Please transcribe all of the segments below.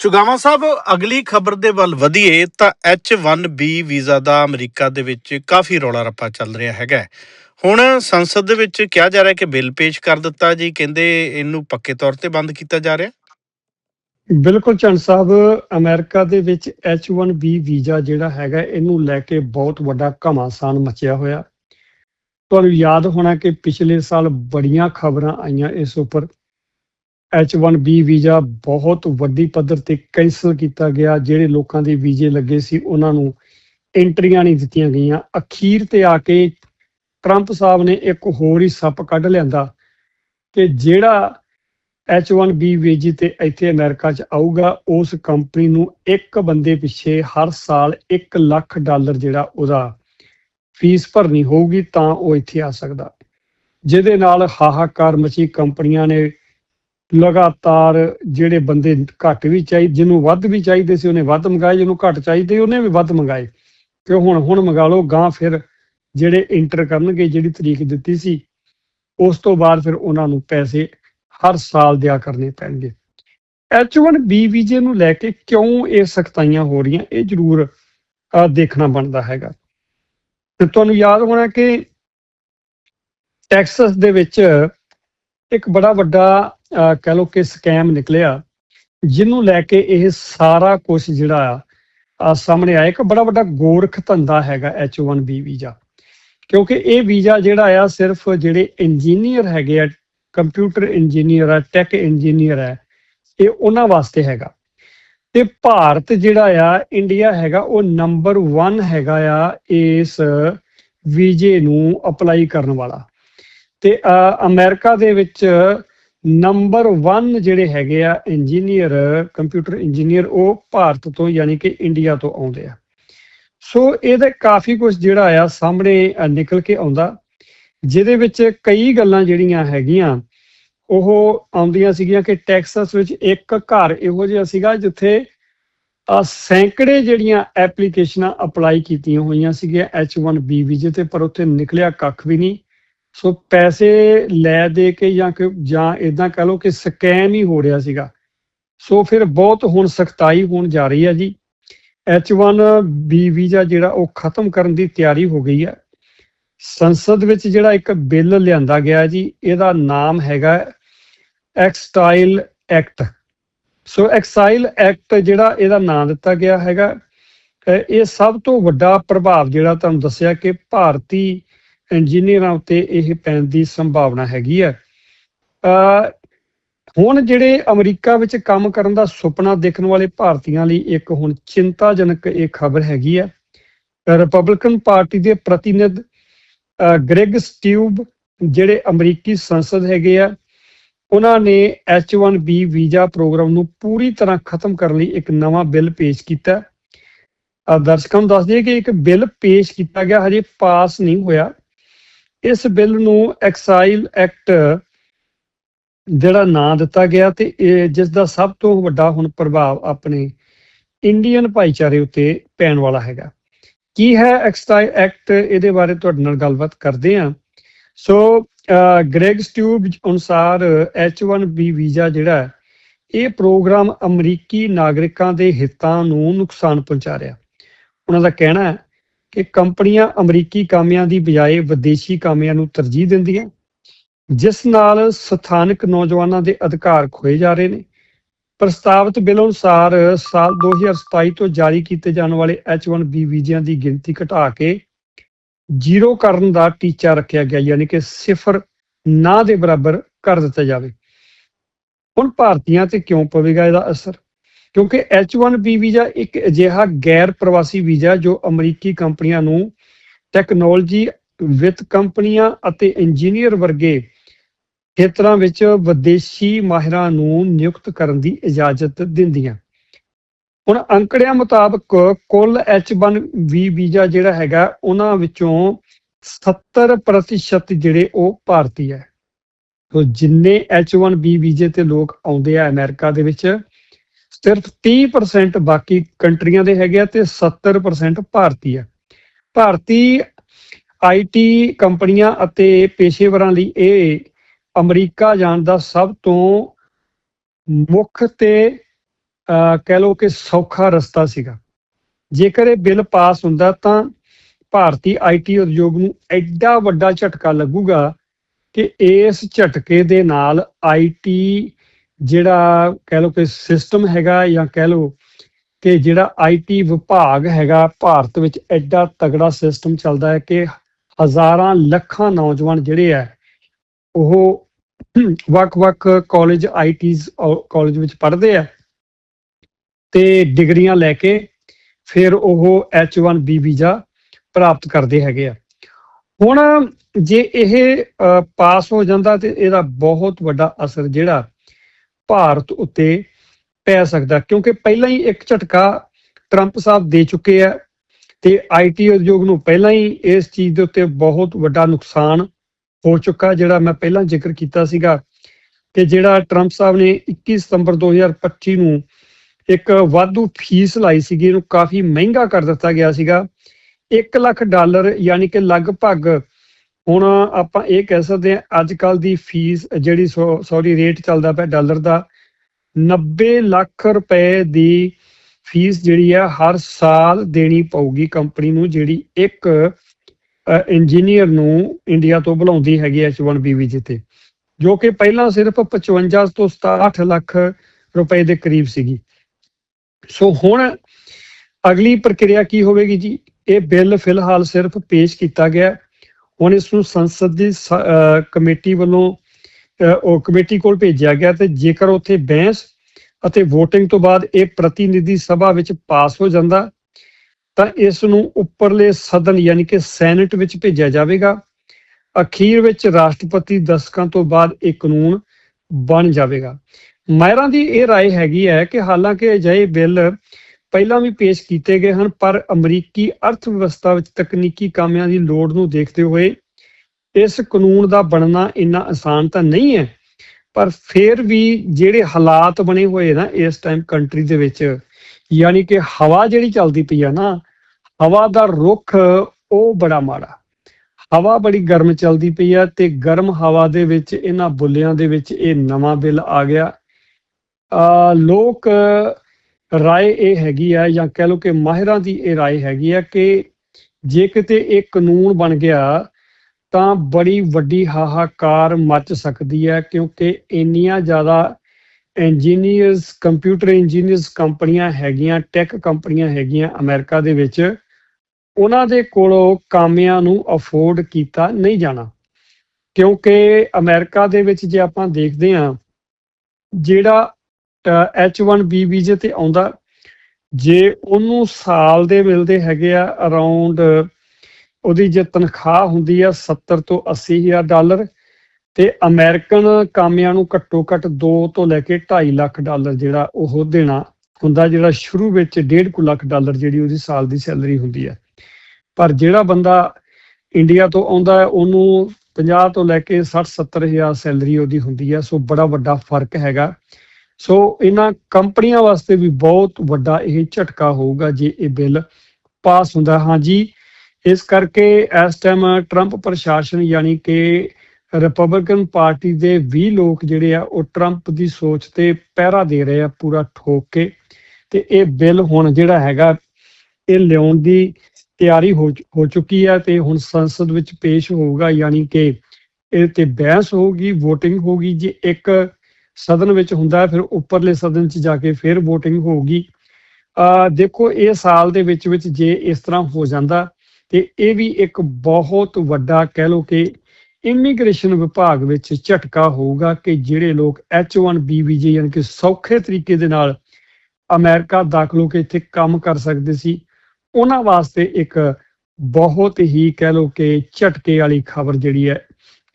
ਚੁਗਾਵਾ ਸਾਹਿਬ, ਅਗਲੀ ਖਬਰ ਦੇ ਵੱਲ ਵਧੀਏ ਤਾਂ H1B ਵੀਜ਼ਾ ਦਾ ਅਮਰੀਕਾ ਦੇ ਵਿੱਚ ਕਾਫੀ ਰੌਲਾ ਰੱਪਾ ਚੱਲ ਰਿਹਾ ਹੈਗਾ। ਹੁਣ ਸੰਸਦ ਦੇ ਵਿੱਚ ਕਿਹਾ ਜਾ ਰਿਹਾ ਕਿ ਬਿੱਲ ਪੇਸ਼ ਕਰ ਦਿੱਤਾ ਜੀ, ਕਹਿੰਦੇ ਇਹਨੂੰ ਪੱਕੇ ਤੌਰ ਤੇ ਬੰਦ ਕੀਤਾ ਜਾ ਰਿਹਾ। ਬਿਲਕੁਲ ਚੰਦ ਸਾਹਿਬ, ਅਮਰੀਕਾ ਦੇ ਵਿੱਚ H1B ਵੀਜ਼ਾ ਜਿਹੜਾ ਹੈਗਾ, ਇਹਨੂੰ ਲੈ ਕੇ ਬਹੁਤ ਵੱਡਾ ਘਮਾਸਾਨ ਮਚਿਆ ਹੋਇਆ। ਤੁਹਾਨੂੰ ਯਾਦ ਹੋਣਾ ਕਿ ਪਿਛਲੇ ਸਾਲ ਬੜੀਆਂ ਖਬਰਾਂ ਆਈਆਂ ਇਸ ਉੱਪਰ। H1B ਵੀਜ਼ਾ ਬਹੁਤ ਵੱਡੀ ਪੱਧਰ ਤੇ ਕੈਂਸਲ ਕੀਤਾ ਗਿਆ। ਜਿਹੜੇ ਲੋਕਾਂ ਦੇ ਵੀਜ਼ੇ ਲੱਗੇ ਸੀ, ਉਹਨਾਂ ਨੂੰ ਐਂਟਰੀਆਂ ਨਹੀਂ ਦਿੱਤੀਆਂ ਗਈਆਂ। ਅਖੀਰ ਤੇ ਆ ਕੇ ਟਰੰਪ ਸਾਹਿਬ ਨੇ ਇੱਕ ਹੋਰ ਹੀ ਸੱਪ ਕੱਢ ਲਿਆਂਦਾ ਕਿ ਜਿਹੜਾ H1B ਵੀਜ਼ੇ ਤੇ ਇੱਥੇ ਅਮਰੀਕਾ 'ਚ ਆਊਗਾ, ਉਸ ਕੰਪਨੀ ਨੂੰ ਇੱਕ ਬੰਦੇ ਪਿੱਛੇ ਹਰ ਸਾਲ 1 ਲੱਖ ਡਾਲਰ ਜਿਹੜਾ ਉਹਦਾ ਫੀਸ ਭਰਨੀ ਹੋਊਗੀ, ਤਾਂ ਉਹ ਇੱਥੇ ਆ ਸਕਦਾ। ਜਿਹਦੇ ਨਾਲ ਹਾਹਾਕਾਰ ਮਚੀ ਕੰਪਨੀਆਂ ਨੇ ਲਗਾਤਾਰ ਜਿਹੜੇ ਬੰਦੇ ਘੱਟ ਵੀ ਚਾਹੀਦੇ ਜਿਹਨੂੰ ਵੱਧ ਵੀ ਚਾਹੀਦੇ ਸੀ, ਉਹਨੇ ਵੱਧ ਮੰਗਾਏ, ਜਿਹਨੂੰ ਘੱਟ ਚਾਹੀਦੇ, ਉਹਨੇ ਵੀ ਵੱਧ ਮੰਗਾਏ। ਕਿ ਹੁਣ ਹੁਣ ਮੰਗਾ ਲਓ ਗਾਂ ਫਿਰ ਜਿਹੜੇ ਇੰਟਰ ਕਰਨਗੇ, ਜਿਹੜੀ ਤਰੀਕ ਦਿੱਤੀ ਸੀ, ਉਸ ਤੋਂ ਬਾਅਦ ਫਿਰ ਉਹਨਾਂ ਨੂੰ ਪੈਸੇ ਹਰ ਸਾਲ ਦਿਆ ਕਰਨੇ ਪੈਣਗੇ। H1B ਵੀਜ਼ੇ ਨੂੰ ਲੈ ਕੇ ਕਿਉਂ ਇਹ ਸਖਤਾਈਆਂ ਹੋ ਰਹੀਆਂ, ਇਹ ਜ਼ਰੂਰ ਦੇਖਣਾ ਬਣਦਾ ਹੈਗਾ। ਤੇ ਤੁਹਾਨੂੰ ਯਾਦ ਹੋਣਾ ਕਿ ਟੈਕਸਸ ਦੇ ਵਿੱਚ ਇੱਕ ਬੜਾ ਵੱਡਾ ਕਹਿ ਲਓ ਕਿ ਸਕੈਮ ਨਿਕਲਿਆ ਜਿਹਨੂੰ ਲੈ ਕੇ ਇਹ ਸਾਰਾ ਕੁਝ ਜਿਹੜਾ ਆ ਸਾਹਮਣੇ ਆਇਆ। ਇੱਕ ਬੜਾ ਵੱਡਾ ਗੋਰਖ ਧੰਦਾ ਹੈਗਾ H1B ਵੀਜ਼ਾ। ਕਿਉਂਕਿ ਇਹ ਵੀਜ਼ਾ ਜਿਹੜਾ ਆ ਸਿਰਫ ਜਿਹੜੇ ਇੰਜੀਨੀਅਰ ਹੈਗੇ ਆ ਕੰਪਿਊਟਰ ਇੰਜੀਨੀਅਰ ਆ ਟੈਕ ਇੰਜੀਨੀਅਰ ਹੈ ਇਹ ਉਹਨਾਂ ਵਾਸਤੇ ਹੈਗਾ। ਤੇ ਭਾਰਤ ਜਿਹੜਾ ਆ ਇੰਡੀਆ ਹੈਗਾ ਉਹ ਨੰਬਰ 1 ਹੈਗਾ ਆ ਇਸ ਵੀਜ਼ੇ ਨੂੰ ਅਪਲਾਈ ਕਰਨ ਵਾਲਾ। ਤੇ ਅ, ਅਮਰੀਕਾ ਦੇ ਵਿੱਚ ਨੰਬਰ 1 ਜਿਹੜੇ ਹੈਗੇ ਆ ਇੰਜੀਨੀਅਰ, ਕੰਪਿਊਟਰ ਇੰਜੀਨੀਅਰ, ਉਹ ਭਾਰਤ ਤੋਂ ਯਾਨੀ ਕਿ ਇੰਡੀਆ ਤੋਂ ਆਉਂਦੇ ਆ। ਸੋ ਇਹਦੇ ਕਾਫੀ ਕੁਝ ਜਿਹੜਾ ਆ ਸਾਹਮਣੇ ਨਿਕਲ ਕੇ ਆਉਂਦਾ, ਜਿਹਦੇ ਵਿੱਚ ਕਈ ਗੱਲਾਂ ਜਿਹੜੀਆਂ ਹੈਗੀਆਂ, ਉਹ ਆਉਂਦੀਆਂ ਸੀਗੀਆਂ ਕਿ ਟੈਕਸਸ ਵਿੱਚ ਇੱਕ ਘਰ ਇਹੋ ਜਿਹਾ ਸੀਗਾ ਜਿੱਥੇ ਸੈਂਕੜੇ ਜਿਹੜੀਆਂ ਐਪਲੀਕੇਸ਼ਨਾਂ ਅਪਲਾਈ ਕੀਤੀਆਂ ਹੋਈਆਂ ਸੀਗੀਆਂ H1B ਵੀਜ਼ੇ ਤੇ ਪਰ ਉੱਥੇ ਨਿਕਲਿਆ ਕੱਖ ਵੀ ਨਹੀਂ। ਸੋ ਪੈਸੇ ਲੈ ਦੇ ਕੇ ਜਾਂ ਕਿ ਜਾਂ ਇਦਾਂ ਕਹ ਲਓ ਕਿ ਸਕੈਮ ਹੀ ਹੋ ਰਿਹਾ ਸੀਗਾ। ਸੋ ਫਿਰ ਬਹੁਤ ਹੁਣ ਸਖਤਾਈ ਹੋਣ ਜਾ ਰਹੀ ਹੈ ਜੀ। H1B ਵੀਜ਼ਾ ਜਿਹੜਾ ਉਹ ਖਤਮ ਕਰਨ ਦੀ ਤਿਆਰੀ ਹੋ ਗਈ ਹੈ। ਸੰਸਦ ਵਿੱਚ ਜਿਹੜਾ ਇੱਕ ਬਿੱਲ ਲਿਆਂਦਾ ਗਿਆ ਜੀ, ਇਹਦਾ ਨਾਮ ਹੈਗਾ ਐਕਸਟਾਈਲ ਐਕਟ ਸੋ ਐਕਸਾਈਲ ਐਕਟ ਜਿਹੜਾ ਇਹਦਾ ਨਾਮ ਦਿੱਤਾ ਗਿਆ ਹੈਗਾ, ਇਹ ਸਭ ਤੋਂ ਵੱਡਾ ਪ੍ਰਭਾਵ ਜਿਹੜਾ ਤੁਹਾਨੂੰ ਦੱਸਿਆ ਕਿ ਭਾਰਤੀ ਇੰਜੀਨੀਅਰਾਂ ਉੱਤੇ ਇਹ ਪੈਣ ਦੀ ਸੰਭਾਵਨਾ ਹੈਗੀ ਹੈ ਅਹ ਹੁਣ ਜਿਹੜੇ ਅਮਰੀਕਾ ਵਿੱਚ ਕੰਮ ਕਰਨ ਦਾ ਸੁਪਨਾ ਦੇਖਣ ਵਾਲੇ ਭਾਰਤੀਆਂ ਲਈ ਇੱਕ ਹੁਣ ਚਿੰਤਾਜਨਕ ਇਹ ਖਬਰ ਹੈਗੀ ਹੈ ਰਿਪਬਲਿਕਨ ਪਾਰਟੀ ਦੇ ਪ੍ਰਤੀਨਿਧ ਅਹ ਗ੍ਰੈਗ ਸਟਿਊਬ ਜਿਹੜੇ ਅਮਰੀਕੀ ਸੰਸਦ ਹੈਗੇ ਆ, ਉਹਨਾਂ ਨੇ H1B ਵੀਜ਼ਾ ਪ੍ਰੋਗਰਾਮ ਨੂੰ ਪੂਰੀ ਤਰ੍ਹਾਂ ਖਤਮ ਕਰਨ ਲਈ ਇੱਕ ਨਵਾਂ ਬਿੱਲ ਪੇਸ਼ ਕੀਤਾ। ਦਰਸ਼ਕਾਂ ਨੂੰ ਦੱਸ ਦਈਏ ਕਿ ਇੱਕ ਬਿੱਲ ਪੇਸ਼ ਕੀਤਾ ਗਿਆ, ਹਜੇ ਪਾਸ ਨਹੀਂ ਹੋਇਆ। ਇਸ ਬਿੱਲ ਨੂੰ ਐਕਸਾਈਲ ਐਕਟ ਜਿਹੜਾ ਨਾਂ ਦਿੱਤਾ ਗਿਆ ਤੇ ਇਹ ਜਿਸ ਦਾ ਸਭ ਤੋਂ ਵੱਡਾ ਹੁਣ ਪ੍ਰਭਾਵ ਆਪਣੇ ਇੰਡੀਅਨ ਭਾਈਚਾਰੇ ਉੱਤੇ ਪੈਣ ਵਾਲਾ ਹੈਗਾ। ਕੀ ਹੈ ਐਕਸਾਈਲ ਐਕਟ? ਇਹਦੇ ਬਾਰੇ ਤੁਹਾਡੇ ਨਾਲ ਗੱਲਬਾਤ ਕਰਦੇ ਹਾਂ। ਸੋ, ਅਹ ਗ੍ਰੈਗ ਸਟਿਊਬ ਅਨੁਸਾਰ H1B ਵੀਜ਼ਾ ਜਿਹੜਾ ਇਹ ਪ੍ਰੋਗਰਾਮ ਅਮਰੀਕੀ ਨਾਗਰਿਕਾਂ ਦੇ ਹਿੱਤਾਂ ਨੂੰ ਨੁਕਸਾਨ ਪਹੁੰਚਾ ਰਿਹਾ। ਉਹਨਾਂ ਦਾ ਕਹਿਣਾ ਹੈ ਕਿ ਕੰਪਨੀਆਂ ਅਮਰੀਕੀ ਕਾਮਿਆਂ ਦੀ ਬਜਾਏ ਵਿਦੇਸ਼ੀ ਕਾਮਿਆਂ ਨੂੰ ਤਰਜੀਹ ਦਿੰਦੀਆਂ ਜਿਸ ਨਾਲ ਸਥਾਨਕ ਨੌਜਵਾਨਾਂ ਦੇ ਅਧਿਕਾਰ ਖੋਏ ਜਾ ਰਹੇ ਨੇ। ਪ੍ਰਸਤਾਵਿਤ ਬਿੱਲ ਅਨੁਸਾਰ ਸਾਲ 2027 ਤੋਂ ਜਾਰੀ ਕੀਤੇ ਜਾਣ ਵਾਲੇ H1B ਵੀਜ਼ਿਆਂ ਦੀ ਗਿਣਤੀ ਘਟਾ ਕੇ ਜ਼ੀਰੋ ਕਰਨ ਦਾ ਟੀਚਾ ਰੱਖਿਆ ਗਿਆ, ਯਾਨੀ ਕਿ ਸਿਫਰ ਨਾ ਦੇ ਬਰਾਬਰ ਕਰ ਦਿੱਤਾ ਜਾਵੇ। ਹੁਣ ਭਾਰਤੀਆਂ ਤੇ ਕਿਉਂ ਪਵੇਗਾ ਇਹਦਾ ਅਸਰ? ਕਿਉਂਕਿ H1B ਵੀਜ਼ਾ ਇੱਕ ਅਜਿਹਾ ਗੈਰ ਪ੍ਰਵਾਸੀ ਵੀਜ਼ਾ ਜੋ ਅਮਰੀਕੀ ਕੰਪਨੀਆਂ ਨੂੰ ਟੈਕਨੋਲੋਜੀ ਵਿੱਤ ਕੰਪਨੀਆਂ ਅਤੇ ਇੰਜੀਨੀਅਰ ਵਰਗੇ ਖੇਤਰਾਂ ਵਿੱਚ ਵਿਦੇਸ਼ੀ ਮਾਹਿਰਾਂ ਨੂੰ ਨਿਯੁਕਤ ਕਰਨ ਦੀ ਇਜਾਜ਼ਤ ਦਿੰਦੀਆਂ। ਹੁਣ ਅੰਕੜਿਆਂ ਮੁਤਾਬਕ ਕੁੱਲ H1B ਵੀਜ਼ਾ ਜਿਹੜਾ ਹੈਗਾ, ਉਹਨਾਂ ਵਿੱਚੋਂ 70% ਜਿਹੜੇ ਉਹ ਭਾਰਤੀ ਹੈ। ਸੋ ਜਿੰਨੇ H1B ਵੀਜ਼ੇ ਤੇ ਲੋਕ ਆਉਂਦੇ ਆ ਅਮਰੀਕਾ ਦੇ ਵਿੱਚ ਸਿਰਫ 30% ਬਾਕੀ ਕੰਟਰੀਆਂ ਦੇ ਹੈਗੇ ਆ ਤੇ 70% ਭਾਰਤੀ ਆ। ਭਾਰਤੀ ਆਈਟੀ ਕੰਪਨੀਆਂ ਅਤੇ ਪੇਸ਼ੇਵਰਾਂ ਲਈ ਇਹ ਅਮਰੀਕਾ ਜਾਣ ਦਾ ਸਭ ਤੋਂ ਮੁੱਖ ਤੇ ਕਹਿ ਲਓ ਕਿ ਸੌਖਾ ਰਸਤਾ ਸੀਗਾ। ਜੇਕਰ ਇਹ ਬਿੱਲ ਪਾਸ ਹੁੰਦਾ ਤਾਂ ਭਾਰਤੀ ਆਈਟੀ ਉਦਯੋਗ ਨੂੰ ਐਡਾ ਵੱਡਾ ਝਟਕਾ ਲੱਗੂਗਾ ਕਿ ਇਸ ਝਟਕੇ ਦੇ ਨਾਲ ਆਈਟੀ ਜਿਹੜਾ ਕਹਿ ਲਓ ਕਿ ਸਿਸਟਮ ਹੈਗਾ ਜਾਂ ਕਹਿ ਲਓ ਕਿ ਜਿਹੜਾ ਆਈਟੀ ਵਿਭਾਗ ਹੈਗਾ, ਭਾਰਤ ਵਿੱਚ ਐਡਾ ਤਗੜਾ ਸਿਸਟਮ ਚੱਲਦਾ ਹੈ ਕਿ ਹਜ਼ਾਰਾਂ ਲੱਖਾਂ ਨੌਜਵਾਨ ਜਿਹੜੇ ਆ ਉਹ ਵੱਖ-ਵੱਖ ਕਾਲਜ ਆਈਟੀਜ਼ ਕਾਲਜ ਵਿੱਚ ਪੜ੍ਹਦੇ ਆ ਤੇ ਡਿਗਰੀਆਂ ਲੈ ਕੇ ਫਿਰ ਉਹ H1B ਵੀਜ਼ਾ ਪ੍ਰਾਪਤ ਕਰਦੇ ਹੈਗੇ ਆ। ਹੁਣ ਜੇ ਇਹ ਪਾਸ ਹੋ ਜਾਂਦਾ ਤੇ ਇਹਦਾ ਬਹੁਤ ਵੱਡਾ ਅਸਰ ਜਿਹੜਾ ਭਾਰਤ ਉੱਤੇ ਪੈ ਸਕਦਾ ਕਿਉਂਕਿ ਪਹਿਲਾਂ ਹੀ ਇੱਕ ਝਟਕਾ ਟਰੰਪ ਸਾਹਿਬ ਦੇ ਚੁੱਕੇ ਆ ਤੇ ਆਈਟੀ ਉਦਯੋਗ ਨੂੰ ਪਹਿਲਾਂ ਹੀ ਇਸ ਚੀਜ਼ ਦੇ ਉੱਤੇ ਬਹੁਤ ਵੱਡਾ ਨੁਕਸਾਨ ਹੋ ਚੁੱਕਾ ਜਿਹੜਾ ਮੈਂ ਪਹਿਲਾਂ ਜ਼ਿਕਰ ਕੀਤਾ ਸੀਗਾ ਕਿ ਜਿਹੜਾ ਟਰੰਪ ਸਾਹਿਬ ਨੇ 21 ਸਤੰਬਰ 2025 ਨੂੰ ਇੱਕ ਵਾਧੂ ਫੀਸ ਲਾਈ ਸੀਗੀ, ਇਹਨੂੰ ਕਾਫੀ ਮਹਿੰਗਾ ਕਰ ਦਿੱਤਾ ਗਿਆ ਸੀਗਾ। 1 ਲੱਖ ਡਾਲਰ ਯਾਨੀ ਕਿ ਲਗਭਗ ਹੁਣ ਆਪਾਂ ਇਹ ਕਹਿ ਸਕਦੇ ਹਾਂ, ਅੱਜ ਕੱਲ ਦੀ ਫੀਸ ਜਿਹੜੀ ਸੌਰੀ ਰੇਟ ਚੱਲਦਾ ਪਿਆ ਡਾਲਰ ਦਾ 90 ਲੱਖ ਰੁਪਏ ਦੀ ਫੀਸ ਜਿਹੜੀ ਆ ਹਰ ਸਾਲ ਦੇਣੀ ਪਊਗੀ ਕੰਪਨੀ ਨੂੰ, ਜਿਹੜੀ ਇੱਕ ਇੰਜੀਨੀਅਰ ਨੂੰ ਇੰਡੀਆ ਤੋਂ ਬੁਲਾਉਂਦੀ ਹੈਗੀ H1B ਵੀਜ਼ੇ ਤੇ, ਜੋ ਕਿ ਪਹਿਲਾਂ ਸਿਰਫ 55 ਤੋਂ 67 ਲੱਖ ਰੁਪਏ ਦੇ ਕਰੀਬ ਸੀਗੀ। ਸੋ ਹੁਣ ਅਗਲੀ ਪ੍ਰਕਿਰਿਆ ਕੀ ਹੋਵੇਗੀ ਜੀ? ਇਹ ਬਿੱਲ ਫਿਲਹਾਲ ਸਿਰਫ ਪੇਸ਼ ਕੀਤਾ ਗਿਆ। ਹੁਣ ਇਸ ਨੂੰ ਸੰਸਦ ਦੀ ਸ- ਅਹ ਕਮੇਟੀ ਵੱਲੋਂ ਅਹ ਉਹ ਕਮੇਟੀ ਕੋਲ ਭੇਜਿਆ ਗਿਆ ਤੇ ਜੇਕਰ ਉੱਥੇ ਬਹਿਸ ਅਤੇ VOTING ਤੋਂ ਬਾਅਦ ਇਹ ਪ੍ਰਤੀਨਿਧੀ ਸਭਾ ਵਿੱਚ ਪਾਸ ਹੋ ਜਾਂਦਾ ਤਾਂ ਇਸ ਨੂੰ ਉੱਪਰਲੇ ਸਦਨ ਯਾਨੀ ਕਿ ਸੈਨੇਟ ਵਿੱਚ ਭੇਜਿਆ ਜਾਵੇਗਾ ਅਖੀਰ ਵਿੱਚ ਰਾਸ਼ਟਰਪਤੀ ਦਸਤਕਾਂ ਤੋਂ ਬਾਅਦ ਇਹ ਕਾਨੂੰਨ ਬਣ ਜਾਵੇਗਾ ਮਾਇਰਾਂ ਦੀ ਇਹ رائے ਹੈਗੀ ਹੈ ਕਿ ਹਾਲਾਂਕਿ ਅਜਿਹੇ ਬਿੱਲ ਪਹਿਲਾਂ ਵੀ ਪੇਸ਼ ਕੀਤੇ ਗਏ ਹਨ, ਪਰ ਅਮਰੀਕੀ ਅਰਥ ਵਿਵਸਥਾ ਵਿੱਚ ਤਕਨੀਕੀ ਕਾਮਿਆਂ ਦੀ ਲੋੜ ਨੂੰ ਦੇਖਦੇ ਹੋਏ ਇਸ ਕਾਨੂੰਨ ਦਾ ਬਣਨਾ ਇੰਨਾ ਆਸਾਨ ਤਾਂ ਨਹੀਂ ਹੈ, ਪਰ ਫਿਰ ਵੀ ਜਿਹੜੇ ਹਾਲਾਤ ਬਣੇ ਹੋਏ ਨਾ ਇਸ ਟਾਈਮ ਕੰਟਰੀ ਦੇ ਵਿੱਚ, ਯਾਨੀ ਕਿ ਹਵਾ ਜਿਹੜੀ ਚੱਲਦੀ ਪਈ ਆ ਨਾ, ਹਵਾ ਦਾ ਰੁਖ ਉਹ ਬੜਾ ਮਾੜਾ। ਹਵਾ ਬੜੀ ਗਰਮ ਚੱਲਦੀ ਪਈ ਆ ਤੇ ਗਰਮ ਹਵਾ ਦੇ ਵਿੱਚ, ਇਹਨਾਂ ਬੁੱਲਿਆਂ ਦੇ ਵਿੱਚ ਇਹ ਨਵਾਂ ਬਿੱਲ ਆ ਗਿਆ। ਆ ਲੋਕ ਰਾਏ ਇਹ ਹੈਗੀ ਆ ਜਾਂ ਕਹਿ ਲਓ ਕਿ ਮਾਹਿਰਾਂ ਦੀ ਇਹ ਰਾਏ ਹੈਗੀ ਆ ਕਿ ਜੇ ਕਿਤੇ ਇਹ ਕਾਨੂੰਨ ਬਣ ਗਿਆ, ਤਾਂ ਬੜੀ ਵੱਡੀ ਹਾਹਾਕਾਰ ਮਚ ਸਕਦੀ ਹੈ ਕਿਉਂਕਿ ਇੰਨੀਆਂ ਜ਼ਿਆਦਾ ਇੰਜੀਨੀਅਰਸ ਕੰਪਿਊਟਰ ਇੰਜੀਨੀਅਰਸ ਕੰਪਨੀਆਂ ਹੈਗੀਆਂ ਟੈਕ ਕੰਪਨੀਆਂ ਹੈਗੀਆਂ ਅਮਰੀਕਾ ਦੇ ਵਿੱਚ, ਉਹਨਾਂ ਦੇ ਕੋਲੋਂ ਕਾਮਿਆਂ ਨੂੰ ਅਫੋਰਡ ਕੀਤਾ ਨਹੀਂ ਜਾਣਾ। ਕਿਉਂਕਿ ਅਮਰੀਕਾ ਦੇ ਵਿੱਚ ਜੇ ਆਪਾਂ ਦੇਖਦੇ ਹਾਂ, ਜਿਹੜਾ H1B ਵੀਜ਼ੇ ਤੇ ਆਉਂਦਾ। ਜੇ ਉਹਨੂੰ ਸਾਲ ਦੇ ਮਿਲਦੇ ਹੈਗੇ ਆ ਅਰਾਊਂਡ ਉਹਦੀ ਜੇ ਤਨਖਾਹ ਹੁੰਦੀ ਆ 70 ਤੋਂ 80 ਹਜ਼ਾਰ ਡਾਲਰ ਤੇ ਅਮਰੀਕਨ ਕਾਮਿਆਂ ਨੂੰ ਘੱਟੋ ਘੱਟ 2 ਤੋਂ ਲੈ ਕੇ 2.5 ਲੱਖ ਡਾਲਰ ਜਿਹੜਾ ਉਹ ਦੇਣਾ ਹੁੰਦਾ, ਜਿਹੜਾ ਸ਼ੁਰੂ ਵਿੱਚ 1.5 ਕੁ ਲੱਖ ਡਾਲਰ ਜਿਹੜੀ ਉਹਦੀ ਸਾਲ ਦੀ ਸੈਲਰੀ ਹੁੰਦੀ ਹੈ ਪਰ ਜਿਹੜਾ ਬੰਦਾ ਇੰਡੀਆ ਤੋਂ ਆਉਂਦਾ ਹੈ ਉਹਨੂੰ 50 ਤੋਂ ਲੈ ਕੇ 60 70 ਹਜ਼ਾਰ ਸੈਲਰੀ ਉਹਦੀ ਹੁੰਦੀ ਹੈ ਸੋ ਬੜਾ ਵੱਡਾ ਫ਼ਰਕ ਹੈਗਾ। ਸੋ ਇਹਨਾਂ ਕੰਪਨੀਆਂ ਵਾਸਤੇ ਵੀ ਬਹੁਤ ਵੱਡਾ ਇਹ ਝਟਕਾ ਹੋਊਗਾ ਜੇ ਇਹ ਬਿੱਲ ਪਾਸ ਹੁੰਦਾ। ਹਾਂਜੀ ਇਸ ਕਰਕੇ ਇਸ ਟਾਈਮ ਟਰੰਪ ਪ੍ਰਸ਼ਾਸਨ ਯਾਨੀ ਕਿ ਰਿਪਬਲਿਕਨ ਪਾਰਟੀ ਦੇ 20 ਲੋਕ ਜਿਹੜੇ ਆ, ਉਹ ਟਰੰਪ ਦੀ ਸੋਚ ਤੇ ਪਹਿਰਾ ਦੇ ਰਹੇ ਆ ਪੂਰਾ ਠੋਕ ਕੇ ਤੇ ਇਹ ਬਿੱਲ ਹੁਣ ਜਿਹੜਾ ਹੈਗਾ, ਇਹ ਲਿਆਉਣ ਦੀ ਤਿਆਰੀ ਹੋ ਹੋ ਚੁੱਕੀ ਹੈ ਤੇ ਹੁਣ ਸੰਸਦ ਵਿੱਚ ਪੇਸ਼ ਹੋਊਗਾ। ਯਾਨੀ ਕਿ ਇਹ ਤੇ ਬਹਿਸ ਹੋਊਗੀ VOTING ਹੋਊਗੀ। ਜੇ ਇੱਕ ਸਦਨ ਵਿੱਚ ਹੁੰਦਾ ਹੈ, ਫਿਰ ਉੱਪਰਲੇ ਸਦਨ 'ਚ ਜਾ ਕੇ ਫਿਰ VOTING ਹੋਊਗੀ। ਆ ਦੇਖੋ ਇਹ ਸਾਲ ਦੇ ਵਿੱਚ ਵਿੱਚ ਜੇ ਇਸ ਤਰ੍ਹਾਂ ਹੋ ਜਾਂਦਾ ਤੇ ਇਹ ਵੀ ਇੱਕ ਬਹੁਤ ਵੱਡਾ ਕਹਿ ਲਓ ਕਿ ਇਮੀਗ੍ਰੇਸ਼ਨ ਵਿਭਾਗ ਵਿੱਚ ਝਟਕਾ ਹੋਊਗਾ ਕਿ ਜਿਹੜੇ ਲੋਕ H1B ਵੀਜ਼ੇ ਯਾਨੀ ਕਿ ਸੌਖੇ ਤਰੀਕੇ ਦੇ ਨਾਲ ਅਮਰੀਕਾ ਦਾਖਲ ਹੋ ਕੇ ਇੱਥੇ ਕੰਮ ਕਰ ਸਕਦੇ ਸੀ ਉਹਨਾਂ ਵਾਸਤੇ ਇੱਕ ਬਹੁਤ ਹੀ ਕਹਿ ਲਓ ਕਿ ਝਟਕੇ ਵਾਲੀ ਖਬਰ ਜਿਹੜੀ ਹੈ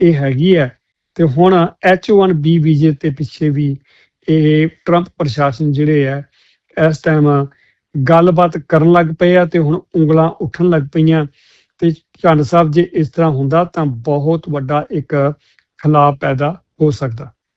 ਇਹ ਹੈਗੀ ਹੈ। ਤੇ ਹੁਣ H1B ਵੀਜ਼ੇ ਤੇ ਪਿੱਛੇ ਵੀ ਇਹ ਟਰੰਪ ਪ੍ਰਸ਼ਾਸਨ ਜਿਹੜੇ ਆ, ਇਸ ਟਾਈਮ ਗੱਲਬਾਤ ਕਰਨ ਲੱਗ ਪਏ ਆ ਤੇ ਹੁਣ ਉਂਗਲਾਂ ਉੱਠਣ ਲੱਗ ਪਈਆਂ। ਤੇ ਝੰਡ ਸਾਹਿਬ, ਜੇ ਇਸ ਤਰ੍ਹਾਂ ਹੁੰਦਾ ਤਾਂ ਬਹੁਤ ਵੱਡਾ ਇੱਕ ਖਲਾਅ ਪੈਦਾ ਹੋ ਸਕਦਾ।